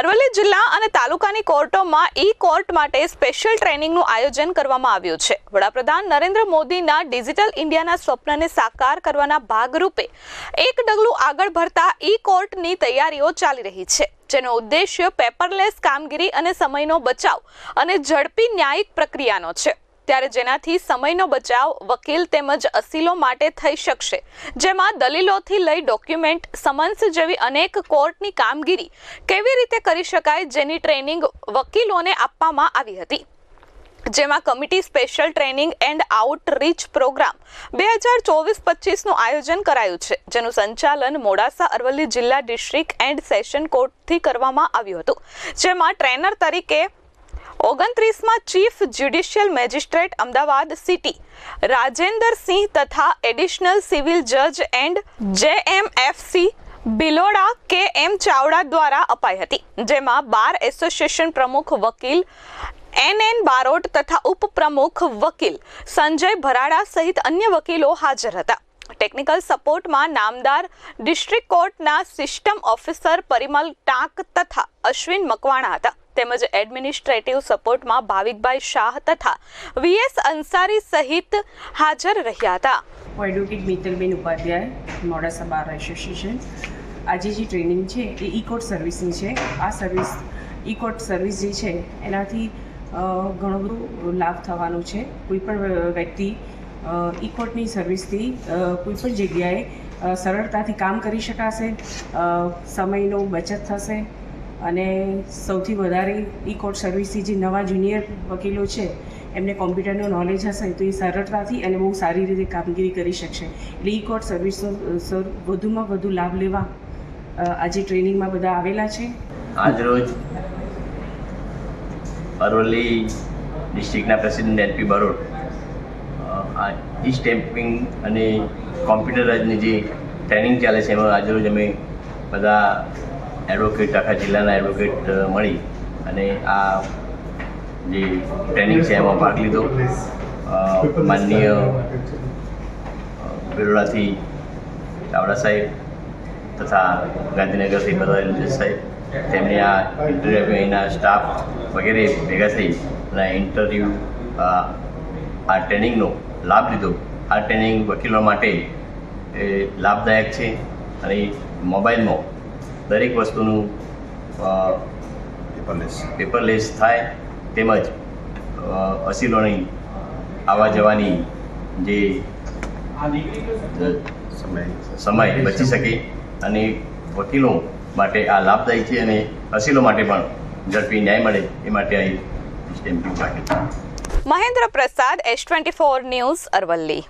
અરવલ્લી જિલ્લા અને તાલુકાની કોર્ટોમાં ઈ કોર્ટ માટે સ્પેશિયલ ટ્રેનિંગનું આયોજન કરવામાં આવ્યું છે. વડાપ્રધાન નરેન્દ્ર મોદીના ડિજિટલ ઇન્ડિયાના સ્વપ્નને સાકાર કરવાના ભાગરૂપે એક ડગલું આગળ ભરતા ઈ કોર્ટની તૈયારીઓ ચાલી રહી છે, જેનો ઉદ્દેશ્ય પેપરલેસ કામગીરી અને સમયનો બચાવ અને ઝડપી ન્યાયિક પ્રક્રિયાનો છે. ત્યારે જેનાથી સમયનો બચાવ વકીલ તેમજ અસીલો માટે થઈ શકશે. જેમાં દલીલોથી લઈ ડોક્યુમેન્ટ, સમન્સ જેવી અનેક કોર્ટની કામગીરી કેવી રીતે કરી શકાય જેની ટ્રેનિંગ વકીલોને આપવામાં આવી હતી. જેમાં committee special training and outreach programme બે હજાર ચોવીસ પચીસનું આયોજન કરાયું છે, જેનું સંચાલન મોડાસા અરવલ્લી જિલ્લા ડિસ્ટ્રિક્ટ એન્ડ સેશન કોર્ટથી કરવામાં આવ્યું હતું. જેમાં ટ્રેનર તરીકે ઓગણત્રીસમાં chief judicial magistrate Ahmedabad city, Rajender Singh તથા એડિશનલ સિવિલ જજ and JMFC Biloda K M Chavda દ્વારા અપાઈ હતી, જેમાં બાર એસોસિએશન પ્રમુખ વકીલ, એન એન બારોટ તથા ઉપપ્રમુખ વકીલ સંજય ભરાડા સહિત અન્ય વકીલો હાજર હતા. ટેકનિકલ સપોર્ટમાં નામદાર ડિસ્ટ્રિક્ટ કોર્ટના સિસ્ટમ ઓફિસર પરિમલ ટાંક તથા અશ્વિન મકવાણા હતા. તેમજ એડમિનિસ્ટ્રેટિવ સપોર્ટમાં ભાવિકભાઈ શાહ તથા વીએસ અંસારી સહિત હાજર રહ્યા હતા. હું advocate મિત્તલબેન Upadhyay Modasa bar association આજે જે ટ્રેનિંગ છે એ ઈ કોર્ટ સર્વિસની છે. આ સર્વિસ ઈ કોર્ટ સર્વિસ જે છે એનાથી ઘણું બધો લાભ થવાનો છે. કોઈ પણ વ્યક્તિ ઈ સર્વિસથી કોઈ પણ જગ્યાએ સરળતાથી કામ કરી શકાશે સમયનો બચત થશે અને સૌથી વધારે ઈ કોર્ટ સર્વિસથી જે નવા જુનિયર વકીલો છે, એમને કોમ્પ્યુટરનું નોલેજ હશે તો એ સરળતાથી અને બહુ સારી રીતે કામગીરી કરી શકશે. એટલે ઈ કોર્ટ સર્વિસનો સર, વધુમાં વધુ લાભ લેવા આજે ટ્રેનિંગમાં બધા આવેલા છે. આજરોજ અરવલ્લી ડિસ્ટ્રિક્ટના પ્રેસિડેન્ટ એલપી બરોડ આ ઈ સ્ટેમ્પિંગ અને કોમ્પ્યુટરાઇઝની જે ટ્રેનિંગ ચાલે છે, એમાં આજરોજ અમે બધા એડવોકેટ આખા જિલ્લાના એડવોકેટ મળી અને આ જે ટ્રેનિંગ છે એમાં ભાગ લીધો. માનનીય બિરોડાથી ચાવડા સાહેબ તથા ગાંધીનગરથી બધા સાહેબ. તેમણે આ ઇન્ટરવ્યૂ અહીંના સ્ટાફ વગેરે ભેગા થઈ અને ઇન્ટરવ્યૂ આ ટ્રેનિંગનો લાભ લીધો. આ ટ્રેનિંગ વકીલો માટે એ લાભદાયક છે અને મોબાઈલમાં દરેક વસ્તુનું પેપરલેસ પેપરલેસ થાય તેમજ અ, અસીલોની આવવા જવાની જે સમય સમય. બચી શકે અને વકીલો માટે આ લાભદાયી છે અને અસીલો માટે પણ ઝડપી ન્યાય મળે એ માટે આ સ્ટેમ્પિંગ રાખે Mahendra Prasad S twenty four news Aravalli.